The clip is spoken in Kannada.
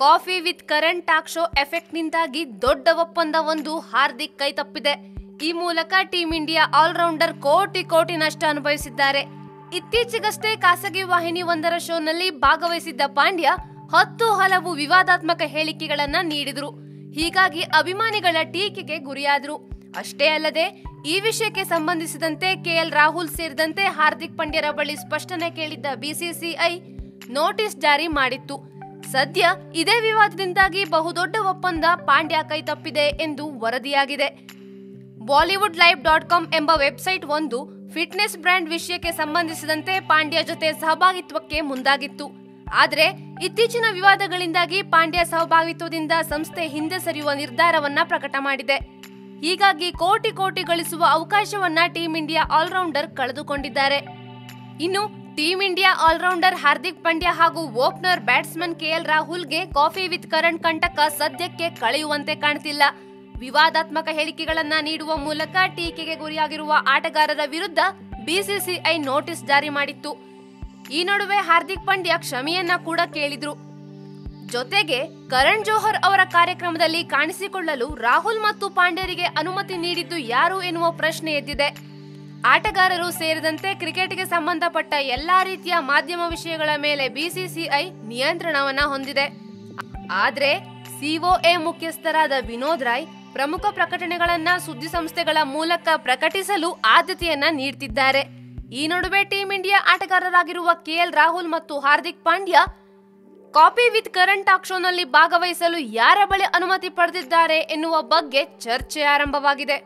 Coffee with Karan talk show ಎಫೆಕ್ಟ್ನಿಂದಾಗಿ ದೊಡ್ಡ ಒಪ್ಪಂದವೊಂದು ಹಾರ್ದಿಕ್ ಕೈ ತಪ್ಪಿದೆ. ಈ ಮೂಲಕ ಟೀಂ ಇಂಡಿಯಾ ಆಲ್ರೌಂಡರ್ ಕೋಟಿ ಕೋಟಿ ನಷ್ಟ ಅನುಭವಿಸಿದ್ದಾರೆ. ಇತ್ತೀಚೆಗಷ್ಟೇ ಖಾಸಗಿ ವಾಹಿನಿ ಒಂದರ ಶೋನಲ್ಲಿ ಭಾಗವಹಿಸಿದ್ದ ಪಾಂಡ್ಯ ಹತ್ತು ಹಲವು ವಿವಾದಾತ್ಮಕ ಹೇಳಿಕೆಗಳನ್ನ ನೀಡಿದ್ರು. ಹೀಗಾಗಿ ಅಭಿಮಾನಿಗಳ ಟೀಕೆಗೆ ಗುರಿಯಾದ್ರು. ಅಷ್ಟೇ ಅಲ್ಲದೆ, ಈ ವಿಷಯಕ್ಕೆ ಸಂಬಂಧಿಸಿದಂತೆ ಕೆಎಲ್ ರಾಹುಲ್ ಸೇರಿದಂತೆ ಹಾರ್ದಿಕ್ ಪಾಂಡ್ಯರ ಬಳಿ ಸ್ಪಷ್ಟನೆ ಕೇಳಿದ್ದ ಬಿಸಿಸಿಐ ನೋಟಿಸ್ ಜಾರಿ ಮಾಡಿತ್ತು. ಸದ್ಯ ಇದೇ ವಿವಾದದಿಂದಾಗಿ ಬಹುದೊಡ್ಡ ಒಪ್ಪಂದ ಪಾಂಡ್ಯ ಕೈ ತಪ್ಪಿದೆ ಎಂದು ವರದಿಯಾಗಿದೆ. ಬಾಲಿವುಡ್ ಲೈವ್ ಡಾಟ್ ಕಾಮ್ ಎಂಬ ವೆಬ್ಸೈಟ್ ಒಂದು ಫಿಟ್ನೆಸ್ ಬ್ರ್ಯಾಂಡ್ ವಿಷಯಕ್ಕೆ ಸಂಬಂಧಿಸಿದಂತೆ ಪಾಂಡ್ಯ ಜೊತೆ ಸಹಭಾಗಿತ್ವಕ್ಕೆ ಮುಂದಾಗಿತ್ತು. ಆದರೆ ಇತ್ತೀಚಿನ ವಿವಾದಗಳಿಂದಾಗಿ ಪಾಂಡ್ಯ ಸಹಭಾಗಿತ್ವದಿಂದ ಸಂಸ್ಥೆ ಹಿಂದೆ ಸರಿಯುವ ನಿರ್ಧಾರವನ್ನ ಪ್ರಕಟ ಮಾಡಿದೆ. ಹೀಗಾಗಿ ಕೋಟಿ ಕೋಟಿ ಗಳಿಸುವ ಅವಕಾಶವನ್ನ ಟೀಂ ಇಂಡಿಯಾ ಆಲ್ರೌಂಡರ್ ಕಳೆದುಕೊಂಡಿದ್ದಾರೆ. ಇನ್ನು team India allrounder Hardik Pandya ಹಾಗೂ ಓಪನರ್ ಬ್ಯಾಟ್ಸ್ಮನ್ ಕೆಎಲ್ ರಾಹುಲ್ಗೆ ಕಾಫಿ ವಿತ್ ಕರಣ್ ಕಂಟಕ ಸದ್ಯಕ್ಕೆ ಕಳೆಯುವಂತೆ ಕಾಣ್ತಿಲ್ಲ. ವಿವಾದಾತ್ಮಕ ಹೇಳಿಕೆಗಳನ್ನ ನೀಡುವ ಮೂಲಕ ಟೀಕೆಗೆ ಗುರಿಯಾಗಿರುವ ಆಟಗಾರರ ವಿರುದ್ಧ ಬಿಸಿಸಿಐ ನೋಟಿಸ್ ಜಾರಿ ಮಾಡಿತ್ತು. ಈ ನಡುವೆ ಹಾರ್ದಿಕ್ ಪಾಂಡ್ಯ ಕ್ಷಮೆಯನ್ನ ಕೂಡ ಕೇಳಿದ್ರು. ಜೊತೆಗೆ ಕರಣ್ ಜೋಹರ್ ಅವರ ಕಾರ್ಯಕ್ರಮದಲ್ಲಿ ಕಾಣಿಸಿಕೊಳ್ಳಲು ರಾಹುಲ್ ಮತ್ತು ಪಾಂಡ್ಯರಿಗೆ ಅನುಮತಿ ನೀಡಿದ್ದು ಯಾರು ಎನ್ನುವ ಪ್ರಶ್ನೆ ಎದ್ದಿದೆ. ಆಟಗಾರರು ಸೇರಿದಂತೆ ಕ್ರಿಕೆಟ್ಗೆ ಸಂಬಂಧಪಟ್ಟ ಎಲ್ಲಾ ರೀತಿಯ ಮಾಧ್ಯಮ ವಿಷಯಗಳ ಮೇಲೆ ಬಿಸಿಸಿಐ ನಿಯಂತ್ರಣವನ್ನ ಹೊಂದಿದೆ. ಆದ್ರೆ ಸಿಒಎ ಮುಖ್ಯಸ್ಥರಾದ ವಿನೋದ್ ರಾಯ್ ಪ್ರಮುಖ ಪ್ರಕಟಣೆಗಳನ್ನ ಸುದ್ದಿ ಸಂಸ್ಥೆಗಳ ಮೂಲಕ ಪ್ರಕಟಿಸಲು ಆದ್ಯತೆಯನ್ನ ನೀಡ್ತಿದ್ದಾರೆ. ಈ ನಡುವೆ ಟೀಂ ಇಂಡಿಯಾ ಆಟಗಾರರಾಗಿರುವ ಕೆಎಲ್ ರಾಹುಲ್ ಮತ್ತು Hardik Pandya coffee with Karan talk ಶೋನಲ್ಲಿ ಭಾಗವಹಿಸಲು ಯಾರ ಬಳಿ ಅನುಮತಿ ಪಡೆದಿದ್ದಾರೆ ಎನ್ನುವ ಬಗ್ಗೆ ಚರ್ಚೆ ಆರಂಭವಾಗಿದೆ.